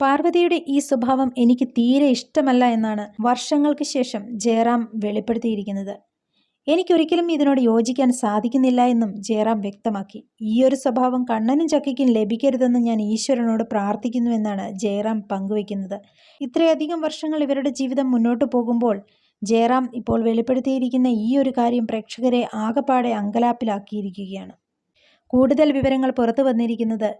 പാർവതിയുടെ ഈ സ്വഭാവം എനിക്ക് തീരെ ഇഷ്ടമല്ല എന്നാണ് വർഷങ്ങൾക്ക് ശേഷം ജയറാം വെളിപ്പെടുത്തിയിരിക്കുന്നത്. എനിക്കൊരിക്കലും ഇതിനോട് യോജിക്കാൻ സാധിക്കുന്നില്ല എന്നും ജയറാം വ്യക്തമാക്കി. ഈയൊരു സ്വഭാവം കണ്ണനും ചക്കയ്ക്കും ലഭിക്കരുതെന്ന് ഞാൻ ഈശ്വരനോട് പ്രാർത്ഥിക്കുന്നുവെന്നാണ് ജയറാം പങ്കുവയ്ക്കുന്നത്. ഇത്രയധികം വർഷങ്ങൾ ഇവരുടെ ജീവിതം മുന്നോട്ട് പോകുമ്പോൾ ജയറാം ഇപ്പോൾ വെളിപ്പെടുത്തിയിരിക്കുന്ന ഈ ഒരു കാര്യം പ്രേക്ഷകരെ ആകപ്പാടെ അങ്കലാപ്പിലാക്കിയിരിക്കുകയാണ്. കൂടുതൽ വിവരങ്ങൾ പുറത്തു വന്നിരിക്കുന്നത്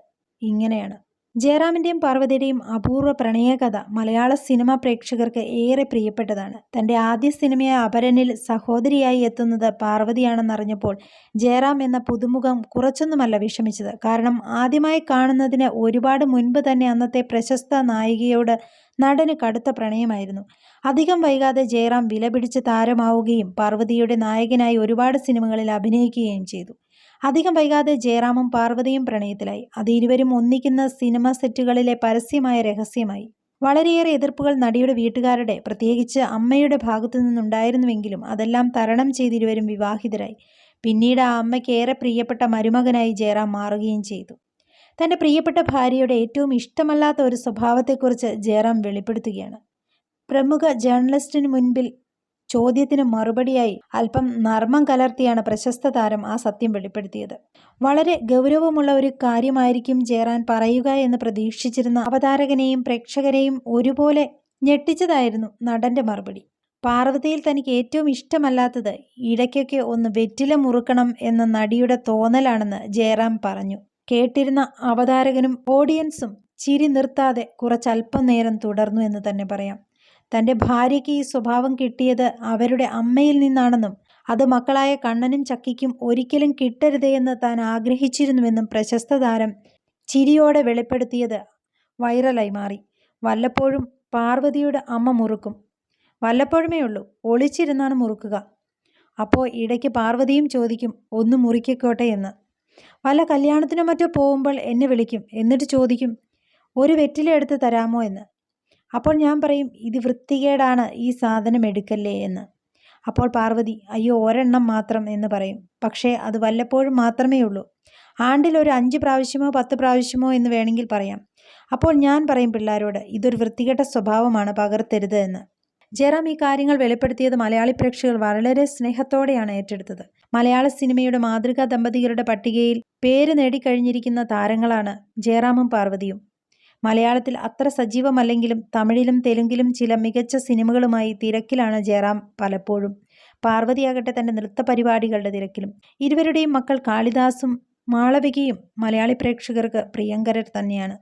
ഇങ്ങനെയാണ്. ജയറാമിന്റെയും പാർവതിയുടെയും അപൂർവ പ്രണയകഥ മലയാള സിനിമാ പ്രേക്ഷകർക്ക് ഏറെ പ്രിയപ്പെട്ടതാണ്. തന്റെ ആദ്യ സിനിമയായ അപരനിൽ സഹോദരിയായി എത്തുന്നത് പാർവതിയാണെന്നറിഞ്ഞപ്പോൾ ജയറാം എന്ന പുതുമുഖം കുറച്ചൊന്നുമല്ല വിഷമിച്ചത്. കാരണം ആദ്യമായി കാണുന്നതിന് ഒരുപാട് മുൻപ് തന്നെ അന്നത്തെ പ്രശസ്ത നായികയോട് നടന് കടുത്ത പ്രണയമായിരുന്നു. അധികം വൈകാതെ ജയറാം വിലപിടിച്ച് താരമാവുകയും പാർവതിയുടെ നായകനായി ഒരുപാട് സിനിമകളിൽ അഭിനയിക്കുകയും ചെയ്തു. അധികം വൈകാതെ ജയറാമും പാർവതിയും പ്രണയത്തിലായി. അത് ഇരുവരും ഒന്നിക്കുന്ന സിനിമ സെറ്റുകളിലെ പരസ്യമായ രഹസ്യമായി. വളരെയേറെ എതിർപ്പുകൾ നടിയുടെ വീട്ടുകാരുടെ പ്രത്യേകിച്ച് അമ്മയുടെ ഭാഗത്തു നിന്നുണ്ടായിരുന്നുവെങ്കിലും അതെല്ലാം തരണം ചെയ്തിരുവരും വിവാഹിതരായി. പിന്നീട് ആ അമ്മയ്ക്ക് ഏറെ പ്രിയപ്പെട്ട മരുമകനായി ജയറാം മാറുകയും ചെയ്തു. തന്റെ പ്രിയപ്പെട്ട ഭാര്യയുടെ ഏറ്റവും ഇഷ്ടമല്ലാത്ത ഒരു സ്വഭാവത്തെക്കുറിച്ച് ജയറാം വെളിപ്പെടുത്തുകയാണ്. പ്രമുഖ ജേർണലിസ്റ്റിന് മുൻപിൽ ചോദ്യത്തിന് മറുപടിയായി അല്പം നർമ്മം കലർത്തിയാണ് പ്രശസ്ത താരം ആ സത്യം വെളിപ്പെടുത്തിയത്. വളരെ ഗൗരവമുള്ള ഒരു കാര്യമായിരിക്കും ജയറാൻ പറയുക എന്ന് പ്രതീക്ഷിച്ചിരുന്ന അവതാരകനെയും പ്രേക്ഷകരെയും ഒരുപോലെ ഞെട്ടിച്ചതായിരുന്നു നടന്റെ മറുപടി. പാർവതിയിൽ തനിക്ക് ഏറ്റവും ഇഷ്ടമല്ലാത്തത് ഇടയ്ക്കൊക്കെ ഒന്ന് വെറ്റില മുറുക്കണം എന്ന നടിയുടെ തോന്നലാണെന്ന് ജയറാം പറഞ്ഞു. കേട്ടിരുന്ന അവതാരകനും ഓഡിയൻസും ചിരി നിർത്താതെ കുറച്ചല്പം നേരം തുടർന്നു എന്ന് തന്നെ പറയാം. തന്റെ ഭാര്യയ്ക്ക് ഈ സ്വഭാവം കിട്ടിയത് അവരുടെ അമ്മയിൽ നിന്നാണെന്നും അത് മക്കളായ കണ്ണനും ചക്കിക്കും ഒരിക്കലും കിട്ടരുതേയെന്ന് താൻ ആഗ്രഹിച്ചിരുന്നുവെന്നും പ്രശസ്ത താരം ചിരിയോടെ വെളിപ്പെടുത്തിയത് വൈറലായി മാറി. വല്ലപ്പോഴും പാർവതിയുടെ അമ്മ മുറുക്കും. വല്ലപ്പോഴുമേ ഉള്ളൂ ഒളിച്ചിരുന്നാണ് മുറുക്കുക. അപ്പോൾ ഇടയ്ക്ക് പാർവതിയും ചോദിക്കും ഒന്ന് മുറിക്കോട്ടെ എന്ന്? വല്ല കല്യാണത്തിനോ മറ്റോ പോകുമ്പോൾ എന്നെ വിളിക്കും എന്നിട്ട് ചോദിക്കും ഒരു വെറ്റില എടുത്ത് തരാമോ എന്ന്. അപ്പോൾ ഞാൻ പറയും ഇത് വൃത്തികേടാണ് ഈ സാധനം എടുക്കല്ലേ എന്ന്. അപ്പോൾ പാർവതി അയ്യോ ഒരെണ്ണം മാത്രം എന്ന് പറയും. പക്ഷേ അത് വല്ലപ്പോഴും മാത്രമേ ഉള്ളൂ. ആണ്ടിൽ ഒരു അഞ്ച് പ്രാവശ്യമോ പത്ത് പ്രാവശ്യമോ എന്ന് വേണമെങ്കിൽ പറയാം. അപ്പോൾ ഞാൻ പറയും പിള്ളേരോട് ഇതൊരു വൃത്തികെട്ട സ്വഭാവമാണ് പകർത്തരുത് എന്ന്. ജയറാം ഈ കാര്യങ്ങൾ വെളിപ്പെടുത്തിയത് മലയാളി പ്രേക്ഷകർ വളരെ സ്നേഹത്തോടെയാണ് ഏറ്റെടുത്തത്. മലയാള സിനിമയുടെ മാതൃകാ ദമ്പതികളുടെ പട്ടികയിൽ പേര് നേടിക്കഴിഞ്ഞിരിക്കുന്ന താരങ്ങളാണ് ജയറാമും പാർവതിയും. മലയാളത്തിൽ അത്ര സജീവമല്ലെങ്കിലും തമിഴിലും തെലുങ്കിലും ചില മികച്ച സിനിമകളുമായി തിരക്കിലാണ് ജയറാം പലപ്പോഴും. പാർവതിയാകട്ടെ തന്റെ നൃത്ത പരിപാടികളുടെ തിരക്കിലും. ഇരുവരുടെയും മക്കൾ കാളിദാസും മാളവികയും മലയാളി പ്രേക്ഷകർക്ക് പ്രിയങ്കരർ തന്നെയാണ്.